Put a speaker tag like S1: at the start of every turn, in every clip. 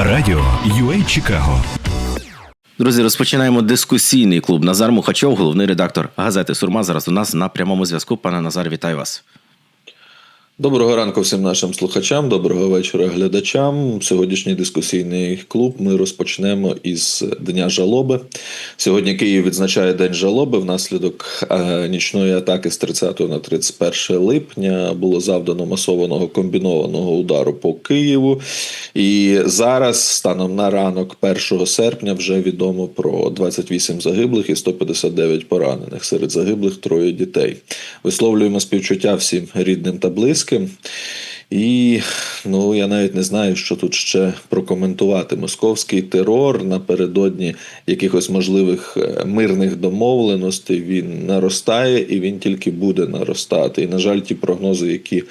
S1: Радіо UA Чикаго.
S2: Друзі, розпочинаємо дискусійний клуб. Назар Мухачов, головний редактор газети Сурма. Зараз у нас на прямому зв'язку. Пане Назар, вітаю вас.
S3: Доброго ранку всім нашим слухачам, доброго вечора глядачам. Сьогоднішній дискусійний клуб ми розпочнемо із Дня жалоби. Сьогодні Київ відзначає День жалоби. Внаслідок е, нічної атаки з 30 на 31 липня було завдано масованого комбінованого удару по Києву. І зараз, станом на ранок 1 серпня, вже відомо про 28 загиблих і 159 поранених. Серед загиблих троє дітей. Висловлюємо співчуття всім рідним та близьким. І ну я навіть не знаю, що тут ще прокоментувати. Московський терор напередодні якихось можливих е, мирних домовленостей він наростає і він тільки буде наростати. І на жаль, ті прогнози, які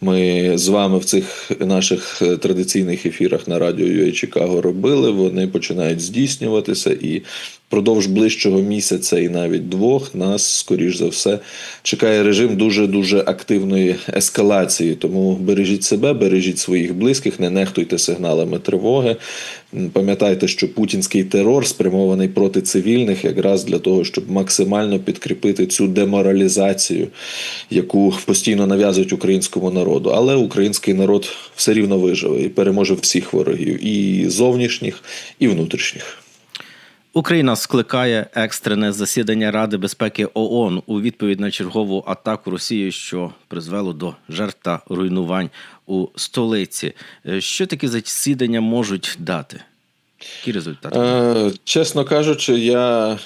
S3: ми з вами в цих наших е, традиційних ефірах на радіо UA Чикаго робили, вони починають здійснюватися і. Продовж ближчого місяця і навіть двох нас, скоріш за все, чекає режим дуже дуже активної ескалації. Тому бережіть себе, бережіть своїх близьких, не нехтуйте сигналами тривоги. Пам'ятайте, що путінський терор спрямований проти цивільних, якраз для того, щоб максимально підкріпити цю деморалізацію, яку постійно нав'язують українському народу. Але український народ все рівно виживе і переможе всіх ворогів, і зовнішніх, і внутрішніх.
S2: Україна скликає екстрене засідання Ради безпеки ООН у відповідь на чергову атаку Росії, що призвело до жертв та руйнувань у столиці. Е, Що такі засідання можуть дати? Які результати?
S3: Е, чесно кажучи, я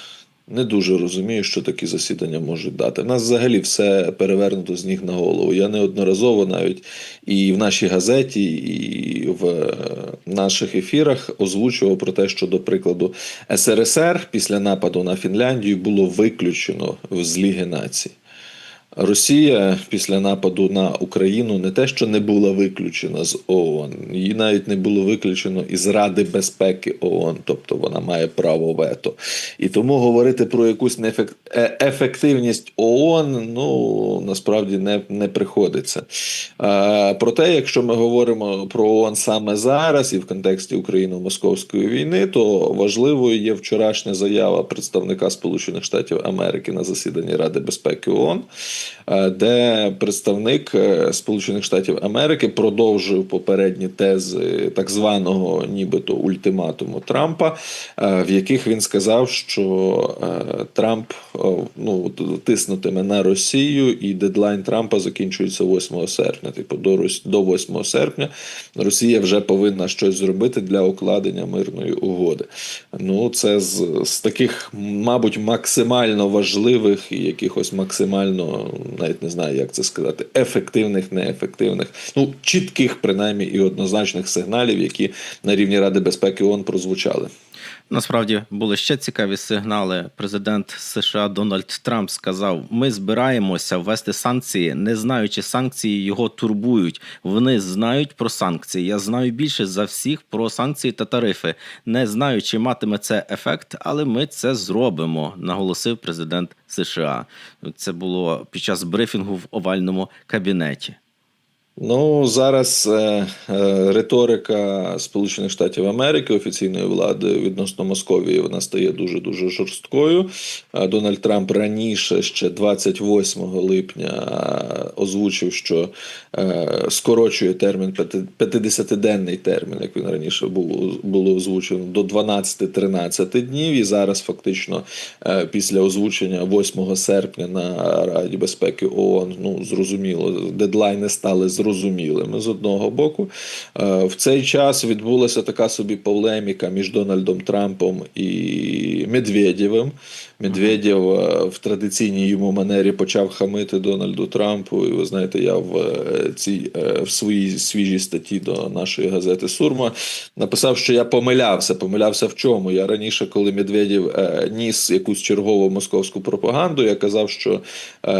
S3: не дуже розумію, що такі засідання можуть дати. У нас взагалі все перевернуто з ніг на голову. Я неодноразово навіть і в нашій газеті, і в е, наших ефірах озвучував про те, що, до прикладу, СРСР після нападу на Фінляндію було виключено з Ліги націй. Росія після нападу на Україну не те, що не була виключена з ООН, її навіть не було виключено із Ради безпеки ООН, тобто вона має право вето. І тому говорити про якусь е- ефективність ООН ну насправді не, не приходиться. Проте, якщо ми говоримо про ООН саме зараз і в контексті Україно-московської війни, то важливою є вчорашня заява представника Сполучених Штатів Америки на засіданні Ради безпеки ООН. Е, де представник е, Сполучених Штатів Америки продовжив попередні тези так званого нібито ультиматуму Трампа, е, в яких він сказав, що Трамп ну, тиснутиме на Росію, і дедлайн Трампа закінчується 8 серпня. Типу, до Рос- до 8 серпня Росія вже повинна щось зробити для укладення мирної угоди. Ну, це з, з таких, мабуть, максимально важливих і якихось максимально навіть не знаю, як це сказати, ефективних, неефективних, ну чітких, принаймні, і однозначних сигналів, які на рівні Ради безпеки ООН прозвучали.
S2: Насправді були ще цікаві сигнали. Президент США Дональд Трамп сказав: ми збираємося ввести санкції, не знаючи санкції його турбують. Вони знають про санкції. Я знаю більше за всіх про санкції та тарифи. Не знаю, чи матиме це ефект, але ми це зробимо, наголосив президент США. Це було під час брифінгу в овальному кабінеті.
S3: Ну зараз е, е, риторика Сполучених Штатів Америки офіційної влади відносно Московії вона стає дуже дуже жорсткою. Е, Дональд Трамп раніше, ще 28 липня, озвучив, що е, скорочує термін п'яти- 50-денний термін, як він раніше був було озвучено, до 12-13 днів. І зараз фактично е, після озвучення 8 серпня на Раді безпеки ООН, ну зрозуміло, дедлайни стали зрозумілими з одного боку. Е, В цей час відбулася така собі полеміка між Дональдом Трампом і Медведєвим. Медведєв е, в традиційній йому манері почав хамити Дональду Трампу. І ви знаєте, я в е, цій е, в своїй свіжій статті до нашої газети Сурма написав, що я помилявся. Помилявся в чому? Я раніше, коли Медведєв ніс якусь чергову московську пропаганду, я казав, що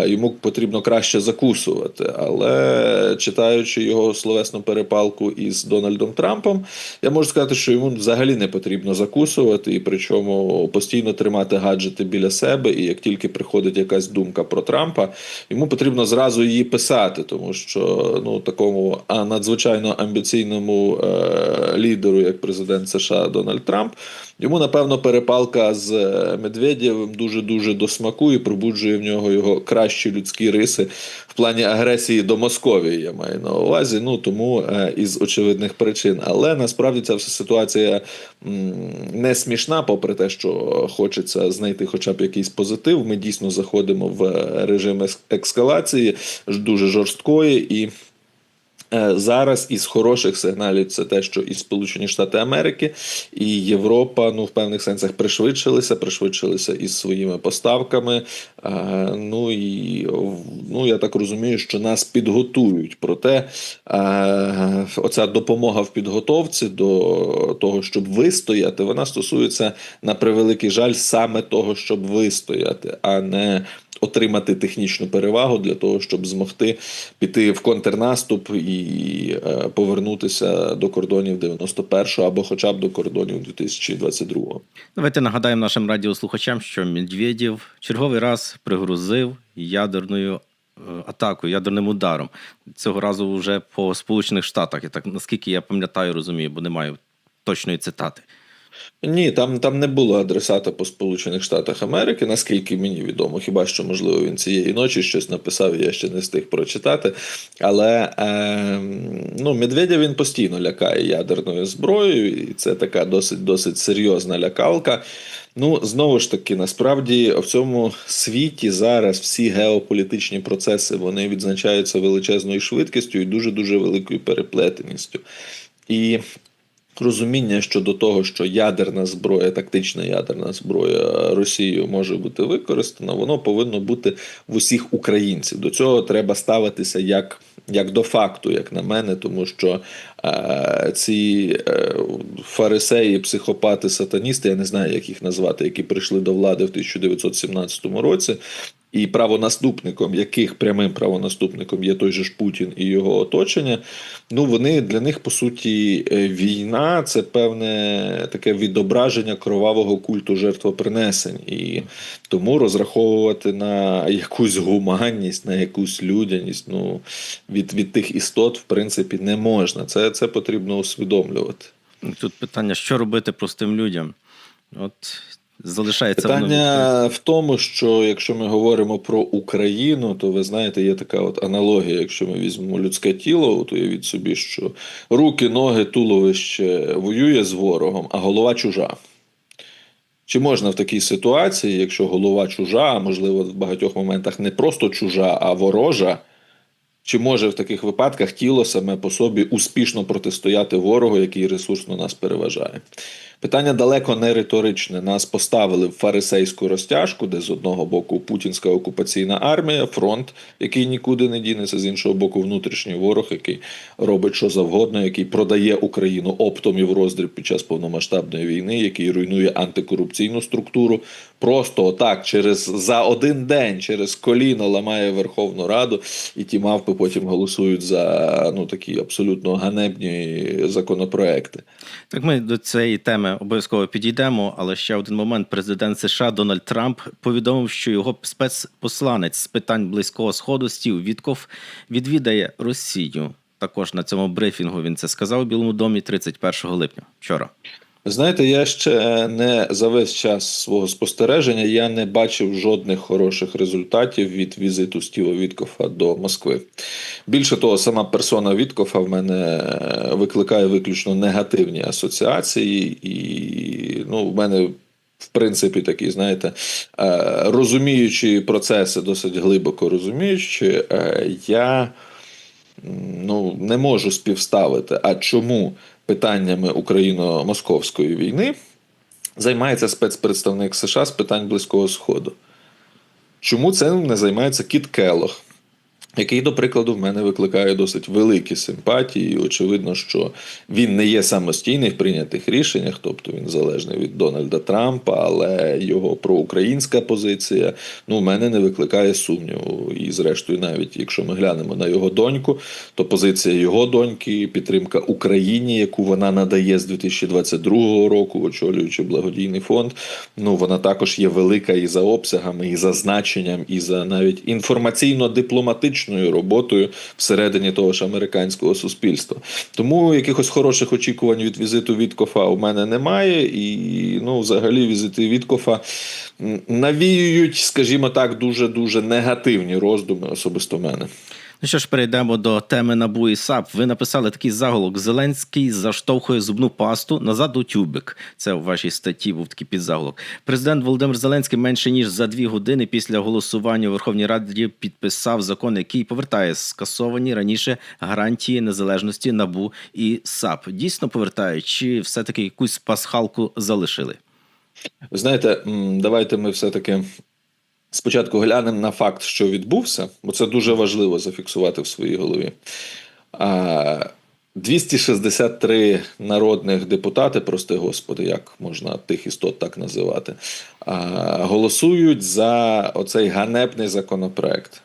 S3: йому потрібно краще закусувати. Але читаючи його словесну перепалку із Дональдом Трампом, я можу сказати, що йому взагалі не потрібно закусувати, і причому постійно тримати гаджети біля себе. І як тільки приходить якась думка про Трампа, йому потрібно зразу її писати, тому що ну такому а, надзвичайно амбіційному е, лідеру, як президент США Дональд Трамп, йому напевно перепалка з е, Медведєвим дуже дуже до смаку і пробуджує в нього його кращі людські риси в плані агресії до Московії. Я маю на увазі. Ну тому е, із очевидних причин. Але насправді ця вся ситуація не смішна, попри те, що хочеться знайти хоча б якийсь позитив. Ми дійсно заходимо в режим ес- ескалації ж- дуже жорсткої і. Е, Зараз із хороших сигналів це те, що і Сполучені Штати Америки, і Європа ну в певних сенсах пришвидшилися, пришвидшилися із своїми поставками. Е, Ну і ну я так розумію, що нас підготують. Проте е, оця допомога в підготовці до того, щоб вистояти, вона стосується на превеликий жаль саме того, щоб вистояти, а не отримати технічну перевагу для того, щоб змогти піти в контрнаступ і е, повернутися до кордонів 91-го або хоча б до кордонів 2022-го.
S2: Давайте нагадаємо нашим радіослухачам, що Медведєв черговий раз пригрузив ядерною е, атакою, ядерним ударом. Цього разу вже по Сполучених Штатах. І так наскільки я пам'ятаю, розумію, бо не маю точної цитати.
S3: Ні, там, там не було адресата по Сполучених Штатах Америки, наскільки мені відомо. Хіба що, можливо, він цієї ночі щось написав, я ще не встиг прочитати. Але е, ну, Медведя він постійно лякає ядерною зброєю, і це така досить досить серйозна лякалка. Ну, знову ж таки, насправді в цьому світі зараз всі геополітичні процеси вони відзначаються величезною швидкістю і дуже дуже великою переплетеністю. І розуміння щодо того, що ядерна зброя, тактична ядерна зброя Росією може бути використана, воно повинно бути в усіх українців. До цього треба ставитися як. Як до факту, як на мене, тому що е, ці е, фарисеї, психопати, сатаністи, я не знаю, як їх назвати, які прийшли до влади в 1917 році, і правонаступником, яких прямим правонаступником є той же ж Путін і його оточення. Ну вони для них по суті е, війна це певне таке відображення кровавого культу жертвопринесень, і тому розраховувати на якусь гуманність, на якусь людяність. Ну від, від тих істот, в принципі, не можна. Це, це потрібно усвідомлювати.
S2: Тут питання, що робити простим людям? От залишається воно.
S3: Питання в тому, що якщо ми говоримо про Україну, то ви знаєте, є така от аналогія. Якщо ми візьмемо людське тіло, от уявіть собі, що руки, ноги, туловище воює з ворогом, а голова чужа. Чи можна в такій ситуації, якщо голова чужа, а можливо в багатьох моментах не просто чужа, а ворожа, чи може в таких випадках тіло саме по собі успішно протистояти ворогу, який ресурсно нас переважає? Питання далеко не риторичне. Нас поставили в фарисейську розтяжку, де з одного боку путінська окупаційна армія, фронт, який нікуди не дінеться, з іншого боку, внутрішній ворог, який робить що завгодно, який продає Україну оптом і в роздріб під час повномасштабної війни, який руйнує антикорупційну структуру. Просто отак, через за один день, через коліно ламає Верховну Раду, і ті мавпи потім голосують за ну такі абсолютно ганебні законопроекти.
S2: Так, ми до цієї теми обов'язково підійдемо, але ще один момент. Президент США Дональд Трамп повідомив, що його спецпосланець з питань близького сходу Стів Вітков відвідає Росію. Також на цьому брифінгу він це сказав у Білому домі 31 липня. Вчора.
S3: Знаєте, я ще не за весь час свого спостереження я не бачив жодних хороших результатів від візиту Стіва Віткофа до Москви. Більше того, сама персона Віткофа в мене викликає виключно негативні асоціації, і ну, в мене. В принципі, такі, знаєте, е, розуміючи процеси, досить глибоко розуміючи, е, я ну, не можу співставити. А чому питаннями україно-московської війни займається спецпредставник США з питань Близького Сходу? Чому цим не займається Кіт Келох? Який, до прикладу, в мене викликає досить великі симпатії. Очевидно, що він не є самостійний в прийнятих рішеннях, тобто він залежний від Дональда Трампа, але його проукраїнська позиція ну, в мене не викликає сумніву. І, зрештою, навіть якщо ми глянемо на його доньку, то позиція його доньки, підтримка Україні, яку вона надає з 2022 року, очолюючи благодійний фонд, ну вона також є велика і за обсягами, і за значенням, і за навіть інформаційно-дипломатичною роботою всередині того ж американського суспільства. Тому якихось хороших очікувань від візиту Віткофа у мене немає. І ну, взагалі, візити Віткофа навіюють, скажімо так, дуже дуже негативні роздуми особисто в мене.
S2: Ну що ж, перейдемо до теми НАБУ і САП. Ви написали такий заголовок: Зеленський заштовхує зубну пасту назад у тюбик. Це у вашій статті був такий підзаголовок. Президент Володимир Зеленський менше ніж за дві години після голосування у Верховній Раді підписав закон, який повертає скасовані раніше гарантії незалежності НАБУ і САП. Дійсно повертають, чи все-таки якусь пасхалку залишили?
S3: Ви знаєте, давайте ми все-таки спочатку глянемо на факт, що відбувся, бо це дуже важливо зафіксувати в своїй голові. А, 263 народних депутати, прости господи, як можна тих істот так називати, голосують за оцей ганебний законопроект.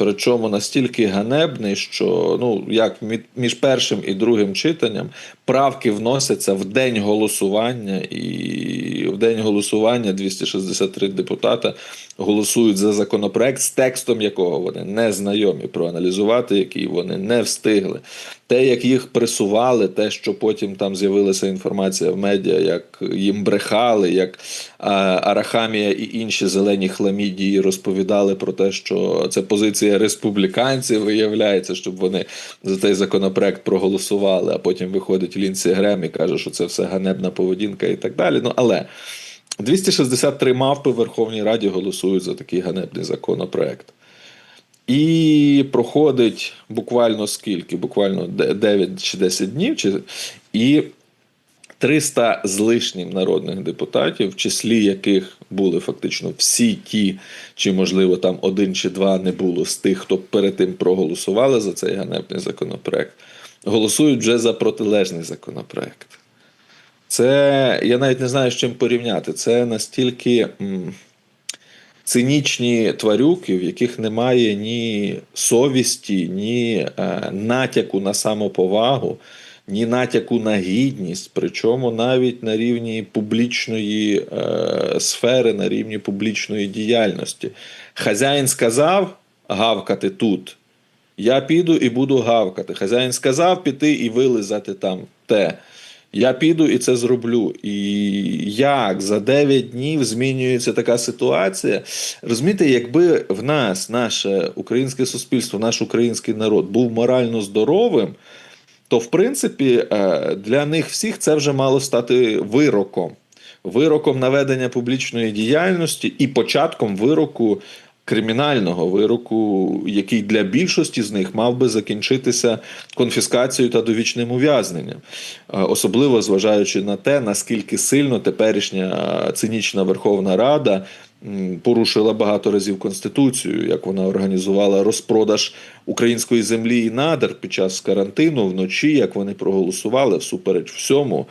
S3: Причому настільки ганебний, що ну як між першим і другим читанням правки вносяться в день голосування, і в день голосування 263 депутата голосують за законопроект, з текстом якого вони не знайомі, проаналізувати який вони не встигли. Те, як їх пресували, те, що потім там з'явилася інформація в медіа, як їм брехали, як Арахамія і інші зелені хламідії розповідали про те, що це позиція республіканців, виявляється, щоб вони за цей законопроект проголосували, а потім виходить Лінсі Грем і каже, що це все ганебна поведінка і так далі. Ну але 263 мавпи в Верховній Раді голосують за такий ганебний законопроект. І проходить буквально скільки? Буквально 9 чи 10 днів, чи... і 300 з лишнім народних депутатів, в числі яких були фактично всі ті, чи можливо там один чи два не було з тих, хто перед тим проголосували за цей ганебний законопроект, голосують вже за протилежний законопроект. Це я навіть не знаю, з чим порівняти. Це настільки. Цинічні тварюки, в яких немає ні совісті, ні е, натяку на самоповагу, ні натяку на гідність, причому навіть на рівні публічної е, сфери, на рівні публічної діяльності. Хазяїн сказав гавкати тут. Я піду і буду гавкати. Хазяїн сказав піти і вилизати там те. Я піду і це зроблю. І як за 9 днів змінюється така ситуація? Розумієте, якби в нас, наше українське суспільство, наш український народ був морально здоровим, то в принципі е, для них всіх це вже мало стати вироком. Вироком наведення публічної діяльності і початком вироку кримінального вироку, який для більшості з них мав би закінчитися конфіскацією та довічним ув'язненням, Е, особливо зважаючи на те, наскільки сильно теперішня цинічна Верховна Рада порушила багато разів конституцію, як вона організувала розпродаж української землі і надр під час карантину вночі, як вони проголосували всупереч всьому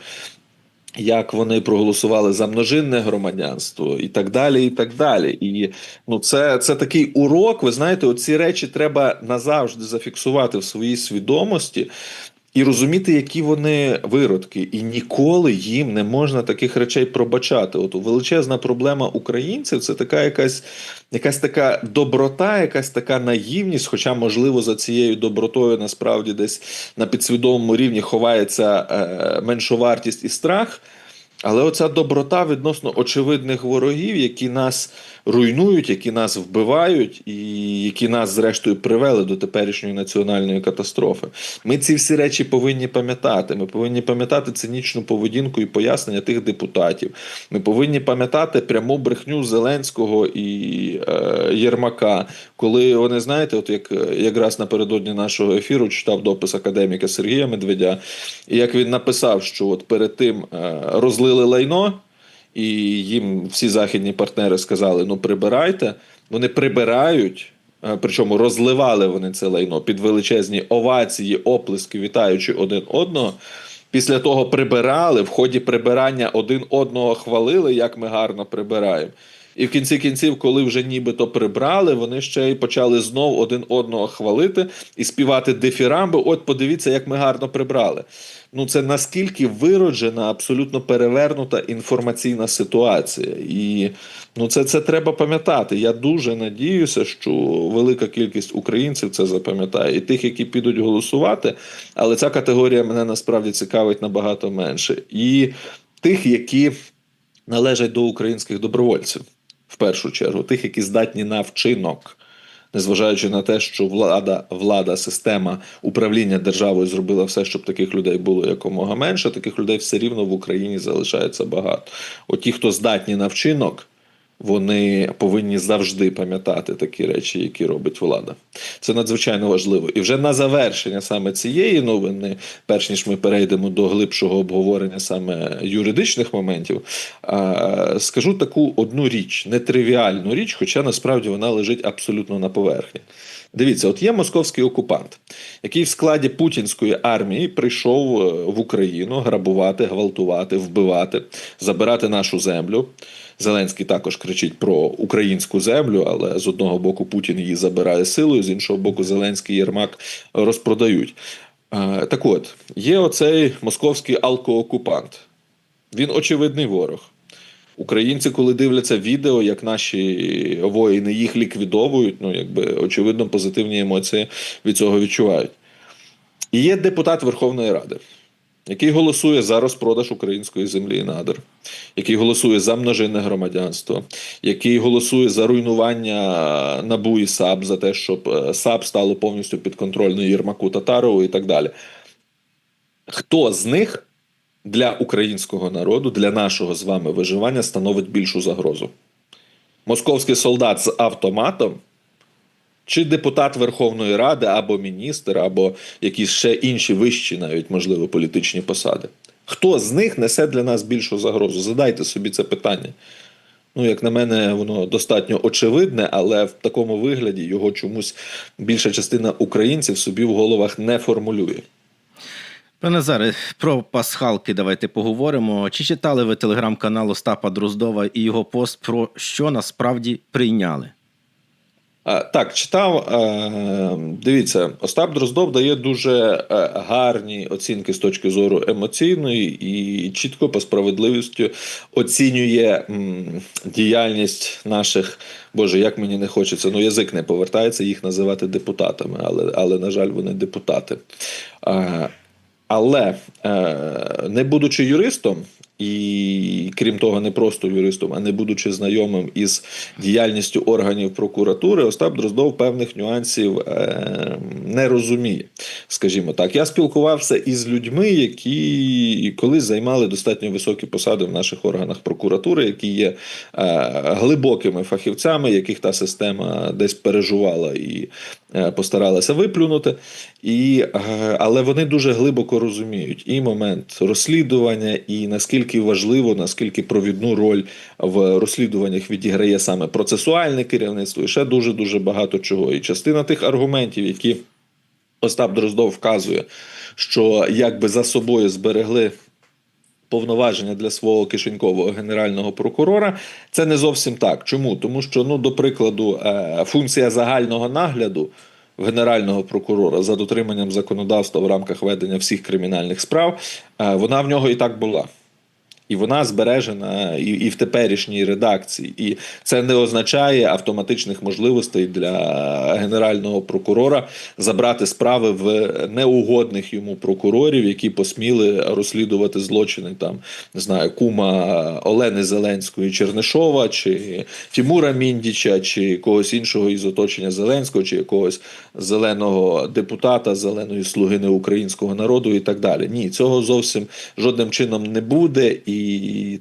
S3: як вони проголосували за множинне громадянство і так далі. І так далі. І ну, це, це такий урок. Ви знаєте, оці речі треба назавжди зафіксувати в своїй свідомості. І розуміти, які вони виродки, і ніколи їм не можна таких речей пробачати. От величезна проблема українців це така якась якась така доброта, якась така наївність. Хоча, можливо, за цією добротою насправді десь на підсвідомому рівні ховається е, меншовартість і страх. Але оця доброта відносно очевидних ворогів, які нас руйнують, які нас вбивають, і які нас, зрештою, привели до теперішньої національної катастрофи. Ми ці всі речі повинні пам'ятати. Ми повинні пам'ятати цинічну поведінку і пояснення тих депутатів. Ми повинні пам'ятати пряму брехню Зеленського і е, Єрмака, коли вони знаєте, от як якраз напередодні нашого ефіру читав допис академіка Сергія Медведя, і як він написав, що от перед тим е, розлили лайно. І їм всі західні партнери сказали: ну прибирайте. Вони прибирають е, причому розливали вони це лайно під величезні овації, оплески, вітаючи один одного. Після того прибирали, в ході прибирання один одного хвалили, як ми гарно прибираємо. І в кінці кінців, коли вже нібито прибрали, вони ще й почали знов один одного хвалити і співати дифірамби. От подивіться, як ми гарно прибрали. Ну це наскільки вироджена, абсолютно перевернута інформаційна ситуація. І ну це, це треба пам'ятати. Я дуже надіюся, що велика кількість українців це запам'ятає, і тих, які підуть голосувати. Але ця категорія мене насправді цікавить набагато менше. І тих, які належать до українських добровольців в першу чергу, тих, які здатні на вчинок. Незважаючи на те, що влада, влада, система управління державою зробила все, щоб таких людей було якомога менше, таких людей все рівно в Україні залишається багато. От ті, хто здатні на вчинок, вони повинні завжди пам'ятати такі речі, які робить влада. Це надзвичайно важливо. І вже на завершення саме цієї новини, перш ніж ми перейдемо до глибшого обговорення саме юридичних моментів, скажу таку одну річ, нетривіальну річ, хоча насправді вона лежить абсолютно на поверхні. Дивіться, от є московський окупант, який в складі путінської армії прийшов е, в Україну грабувати, гвалтувати, вбивати, забирати нашу землю. Зеленський також кричить про українську землю, але з одного боку Путін її забирає силою, з іншого боку, Зеленський і Єрмак розпродають. Е, Так от, є оцей московський алкоокупант. Він очевидний ворог. Українці, коли дивляться відео, як наші воїни їх ліквідовують, ну якби очевидно позитивні емоції від цього відчувають. І є депутат Верховної Ради, який голосує за розпродаж української землі і надр, який голосує за множинне громадянство, який голосує за руйнування НАБУ і САП, за те, щоб е, САП стало повністю підконтрольною Єрмаку Татарову і так далі. Хто з них для українського народу, для нашого з вами виживання становить більшу загрозу? Московський солдат з автоматом чи депутат Верховної Ради, або міністр, або якісь ще інші вищі, навіть можливо, політичні посади. Хто з них несе для нас більшу загрозу? Задайте собі це питання. Ну, як на мене, воно достатньо очевидне, але в такому вигляді його чомусь більша частина українців собі в головах не формулює.
S2: Пане Назаре, про пасхалки давайте поговоримо. Чи читали ви телеграм-канал Остапа Дроздова і його пост про що насправді прийняли?
S3: А, Так, читав. е, Дивіться, Остап Дроздов дає дуже е, гарні оцінки з точки зору емоційної і чітко по справедливістю оцінює діяльність наших. Боже, як мені не хочеться, ну язик не повертається їх називати депутатами, але, але на жаль, вони депутати. Е, Але е, не будучи юристом, і крім того, не просто юристом, а не будучи знайомим із діяльністю органів прокуратури, Остап Дроздов певних нюансів е, не розуміє. Скажімо так, я спілкувався із людьми, які колись займали достатньо високі посади в наших органах прокуратури, які є е, глибокими фахівцями, яких та система десь пережувала і е, постаралася виплюнути. І, але вони дуже глибоко розуміють і момент розслідування, і наскільки важливо, наскільки провідну роль в розслідуваннях відіграє саме процесуальне керівництво, і ще дуже дуже багато чого. І частина тих аргументів, які Остап Дроздов вказує, що якби за собою зберегли. Повноваження для свого кишенькового генерального прокурора це не зовсім так. Чому? Тому що, ну, до прикладу, е, функція загального нагляду генерального прокурора за дотриманням законодавства в рамках ведення всіх кримінальних справ, е, вона в нього і так була. І вона збережена і, і в теперішній редакції. І це не означає автоматичних можливостей для генерального прокурора забрати справи в неугодних йому прокурорів, які посміли розслідувати злочини там не знаю, кума Олени Зеленської Чернишова, чи Тімура Міндіча, чи когось іншого із оточення Зеленського, чи якогось зеленого депутата, зеленої слуги неукраїнського народу і так далі. Ні, цього зовсім жодним чином не буде. І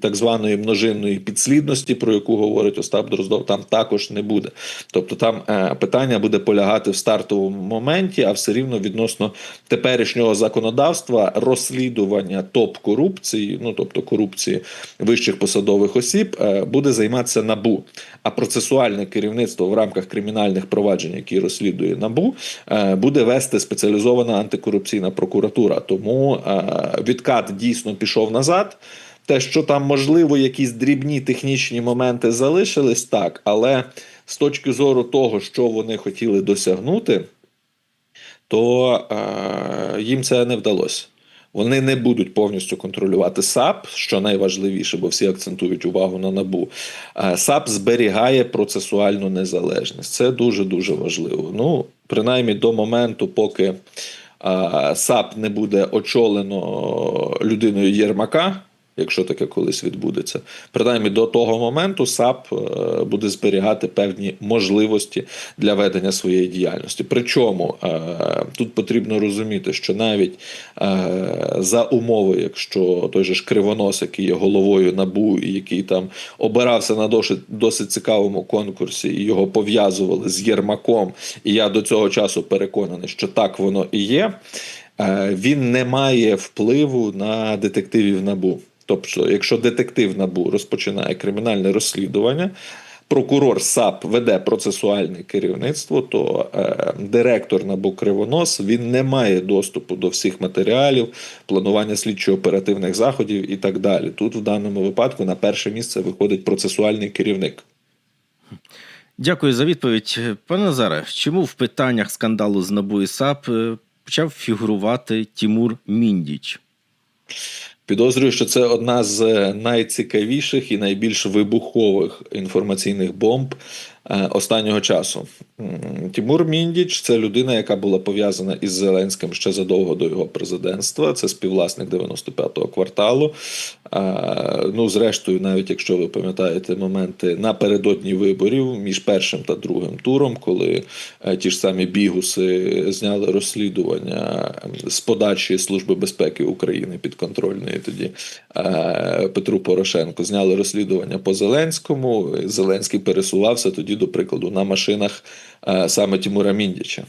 S3: так званої множинної підслідності, про яку говорить Остап Дроздов, там також не буде. Тобто там е, питання буде полягати в стартовому моменті, а все рівно відносно теперішнього законодавства розслідування топ корупції, ну тобто корупції вищих посадових осіб, е, буде займатися набу. А процесуальне керівництво в рамках кримінальних проваджень, які розслідує набу, е, буде вести спеціалізована антикорупційна прокуратура. Тому відкат дійсно пішов назад. Те, що там можливо якісь дрібні технічні моменти залишились, так, але з точки зору того, що вони хотіли досягнути, то е, їм це не вдалося. Вони не будуть повністю контролювати САП, що найважливіше, бо всі акцентують увагу на набу. Е, САП зберігає процесуальну незалежність. Це дуже дуже важливо. Ну, принаймні до моменту, поки е, САП не буде очолено людиною Єрмака. Якщо таке колись відбудеться, принаймні до того моменту САП е, буде зберігати певні можливості для ведення своєї діяльності. Причому е, тут потрібно розуміти, що навіть е, за умови, якщо той же ж кривонос, який є головою набу, і який там обирався на досить, досить цікавому конкурсі, і його пов'язували з Єрмаком, і я до цього часу переконаний, що так воно і є. Він не має впливу на детективів набу. Тобто, якщо детектив набу розпочинає кримінальне розслідування, прокурор САП веде процесуальне керівництво, то е, директор НАБУ Кривонос він не має доступу до всіх матеріалів, планування слідчо-оперативних заходів і так далі. Тут в даному випадку на перше місце виходить процесуальний керівник.
S2: Дякую за відповідь. Пане Назаре, чому в питаннях скандалу з НАБУ і САП е, почав фігурувати Тімур Міндіч?
S3: Підозрюю, що це одна з найцікавіших і найбільш вибухових інформаційних бомб останнього часу. Тимур Міндіч це людина, яка була пов'язана із Зеленським ще задовго до його президентства. Це співвласник 95-го кварталу. Е, Ну, зрештою, навіть якщо ви пам'ятаєте моменти напередодні виборів між першим та другим туром, коли е, ті ж самі бігуси зняли розслідування з подачі Служби безпеки України підконтрольної тоді е, Петру Порошенку, зняли розслідування по Зеленському. Зеленський пересувався тоді, до прикладу, на машинах е, саме Тимура Міндіча.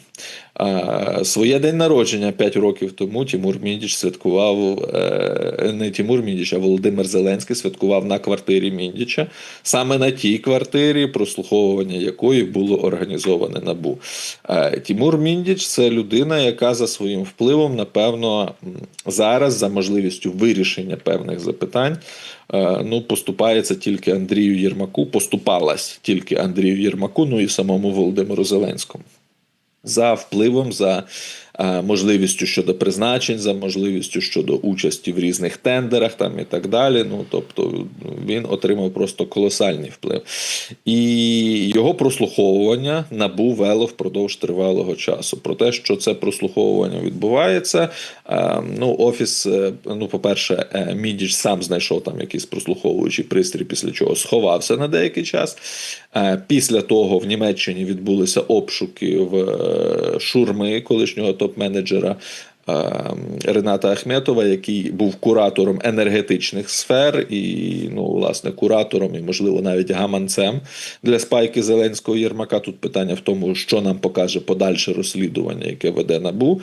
S3: Е, Своє день народження 5 років тому Тимур Міндіч святкував е, не Тимур Міндіч, а Володимир Зеленський святкував на квартирі Міндіча. Саме на тій квартирі, прослуховування якої було організоване набу. Тимур Міндіч це людина, яка за своїм впливом, напевно, зараз за можливістю вирішення певних запитань. Е, Ну, поступається тільки Андрію Єрмаку, поступалась тільки Андрію Єрмаку, ну і самому Володимиру Зеленському. За впливом, за можливістю щодо призначень, за можливістю щодо участі в різних тендерах там і так далі. Ну тобто він отримав просто колосальний вплив. І його прослуховування набу вело впродовж тривалого часу. Про те, що це прослуховування відбувається. е, Ну, офіс, е, ну, по-перше, е, Мідіч сам знайшов там якийсь прослуховуючий пристрій, після чого сховався на деякий час. Е, Після того в Німеччині відбулися обшуки в е, шурми колишнього топ-менеджера. е, Рената Ахметова, який був куратором енергетичних сфер, і ну, власне, куратором, і, можливо, навіть гаманцем для спайки Зеленського Єрмака. Тут питання в тому, що нам покаже подальше розслідування, яке веде набу.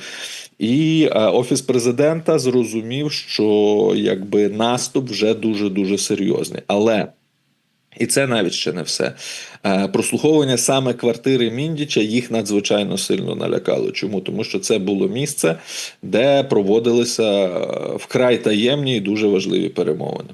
S3: І е, офіс президента зрозумів, що якби наступ вже дуже дуже серйозний. Але і це навіть ще не все. Е, Прослуховування саме квартири Міндіча їх надзвичайно сильно налякало. Чому? Тому що це було місце, де проводилися е, вкрай таємні і дуже важливі перемовини.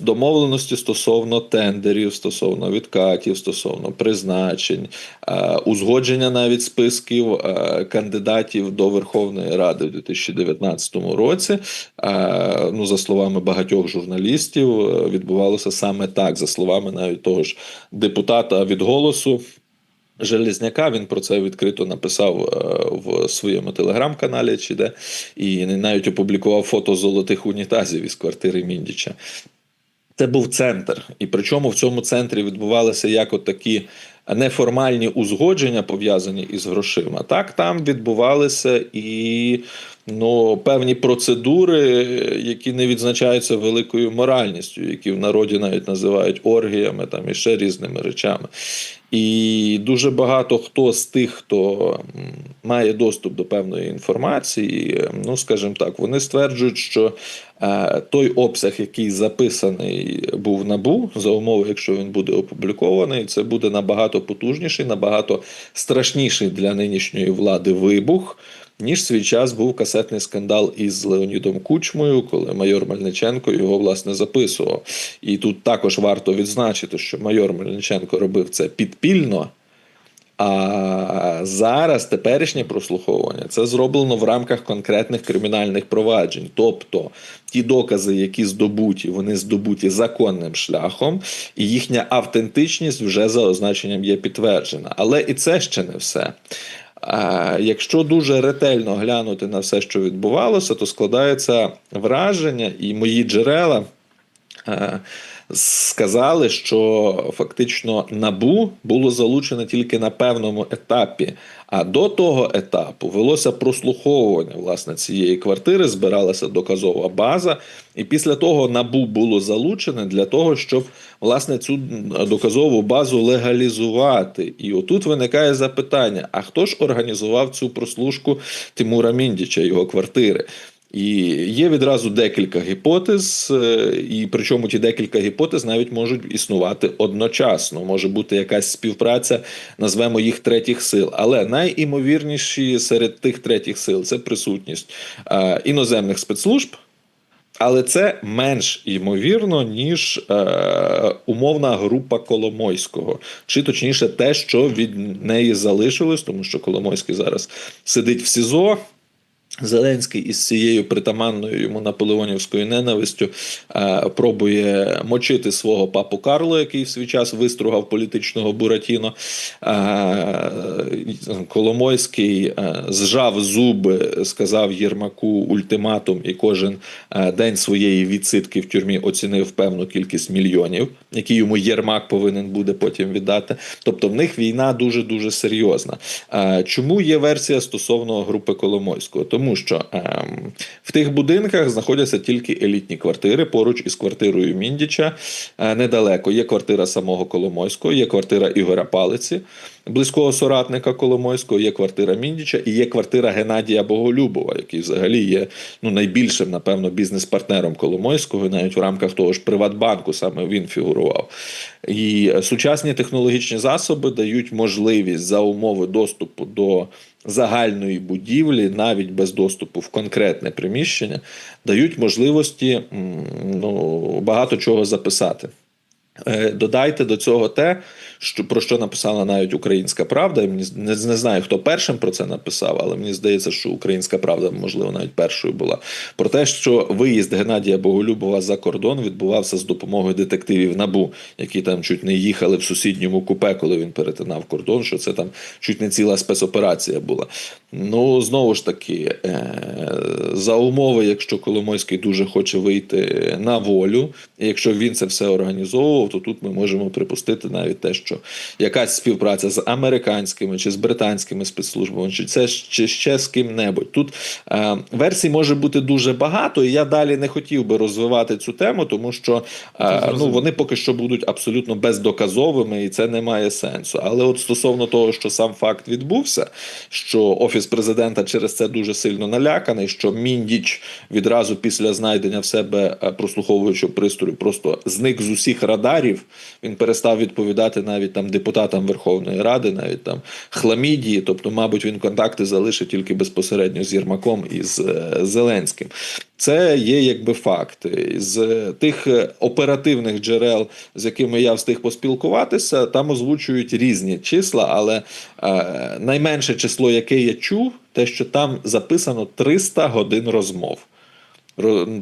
S3: Домовленості стосовно тендерів, стосовно відкатів, стосовно призначень, е, узгодження навіть списків е, кандидатів до Верховної Ради в 2019 році. е, Ну, за словами багатьох журналістів, відбувалося саме так, за словами навіть того ж депутата від голосу. Железняка він про це відкрито написав в своєму телеграм-каналі, чи де, і навіть опублікував фото золотих унітазів із квартири Міндіча. Це був центр, і причому в цьому центрі відбувалися як от такі неформальні узгодження пов'язані із грошима. Так там відбувалися і ну, певні процедури, які не відзначаються великою моральністю, які в народі навіть називають оргіями там і ще різними речами. І дуже багато хто з тих, хто має доступ до певної інформації, ну скажімо так, вони стверджують, що е, той обсяг, який записаний був набу, за умови, якщо він буде опублікований, це буде набагато потужніший, набагато страшніший для нинішньої влади вибух. Ніж свій час був касетний скандал із Леонідом Кучмою, коли майор Мельниченко його власне записував. І тут також варто відзначити, що майор Мельниченко робив це підпільно. А зараз теперішнє прослуховування це зроблено в рамках конкретних кримінальних проваджень. Тобто ті докази, які здобуті, вони здобуті законним шляхом, і їхня автентичність вже за означенням є підтверджена. Але і це ще не все. А якщо дуже ретельно глянути на все, що відбувалося, то складається враження, і мої джерела е, сказали, що фактично набу було залучено тільки на певному етапі. А до того етапу велося прослуховування власне цієї квартири, збиралася доказова база, і після того набу було залучене для того, щоб власне цю доказову базу легалізувати. І отут виникає запитання: а хто ж організував цю прослушку Тимура Міндіча, його квартири? І є відразу декілька гіпотез, е, і причому ті декілька гіпотез навіть можуть існувати одночасно. Може бути якась співпраця, назвемо їх третіх сил. Але найімовірніші серед тих третіх сил це присутність е, іноземних спецслужб. Але це менш ймовірно, ніж е, умовна група Коломойського, чи точніше, те, що від неї залишилось, тому що Коломойський зараз сидить в СІЗО. Зеленський із цією притаманною йому наполеонівською ненавистю е, пробує мочити свого папу Карло, який в свій час вистругав політичного Буратіно. Е, Коломойський е, зжав зуби, сказав Єрмаку ультиматум, і кожен е, день своєї відсидки в тюрмі оцінив певну кількість мільйонів, які йому Єрмак повинен буде потім віддати. Тобто в них війна дуже дуже серйозна. Е, Чому є версія стосовно групи Коломойського? Тому що ем, в тих будинках знаходяться тільки елітні квартири поруч із квартирою Міндіча. Е, недалеко є квартира самого Коломойського, є квартира Ігоря Палиці, близького соратника Коломойського, є квартира Міндіча і є квартира Геннадія Боголюбова, який взагалі є ну, найбільшим, напевно, бізнес-партнером Коломойського, навіть в рамках того ж Приватбанку саме він фігурував. І сучасні технологічні засоби дають можливість за умови доступу до загальної будівлі, навіть без доступу в конкретне приміщення, дають можливості ну, багато чого записати. Е, Додайте до цього те, що про що написала навіть Українська Правда. Я не, знаю, хто першим про це написав, але мені здається, що Українська Правда, можливо, навіть першою була. Про те, що виїзд Геннадія Боголюбова за кордон відбувався з допомогою детективів НАБУ, які там чуть не їхали в сусідньому купе, коли він перетинав кордон. Що це там чуть не ціла спецоперація була. Ну знову ж таки, е, за умови, якщо Коломойський дуже хоче вийти на волю, якщо він це все організовував, то тут ми можемо припустити навіть те, що якась співпраця з американськими чи з британськими спецслужбами, чи це чи ще з ким-небудь. Тут е, версій може бути дуже багато, і я далі не хотів би розвивати цю тему, тому що е, ну, вони поки що будуть абсолютно бездоказовими, і це не має сенсу. Але от стосовно того, що сам факт відбувся, що офіс президента через це дуже сильно наляканий, що міндіч відразу після знайдення в себе е, прослуховуючого пристрою просто зник з усіх радарів. Він перестав відповідати навіть там депутатам Верховної Ради, навіть там Хламідії. Тобто, мабуть, він контакти залишив тільки безпосередньо з Єрмаком і з е, Зеленським. Це є якби факт. З тих е, оперативних джерел, з якими я встиг поспілкуватися, там озвучують різні числа, але е, найменше число, яке я чув, те, що там записано 300 годин розмов.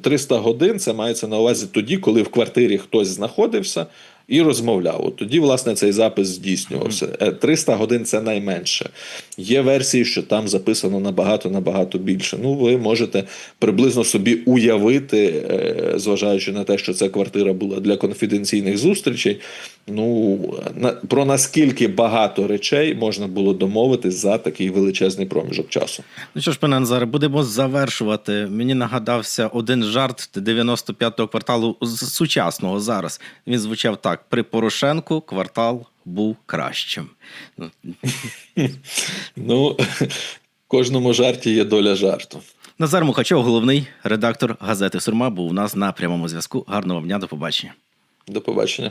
S3: 300 годин це мається на увазі тоді, коли в квартирі хтось знаходився і розмовляв. От тоді, власне, цей запис здійснювався. Е, 300 годин це найменше. Є версії, що там записано набагато набагато більше. Ну, ви можете приблизно собі уявити, е, зважаючи на те, що ця квартира була для конфіденційних зустрічей. Ну на про наскільки багато речей можна було домовитись за такий величезний проміжок часу.
S2: Ну що ж, пане Назаре, будемо завершувати. Мені нагадався один жарт 95-го кварталу з сучасного зараз. Він звучав так: при Порошенку квартал був кращим. Ну,
S3: Ну, в кожному жарті є доля жарту.
S2: Назар Мухачов, головний редактор газети Сурма, був у нас на прямому зв'язку. Гарного вам дня, до побачення.
S3: До побачення.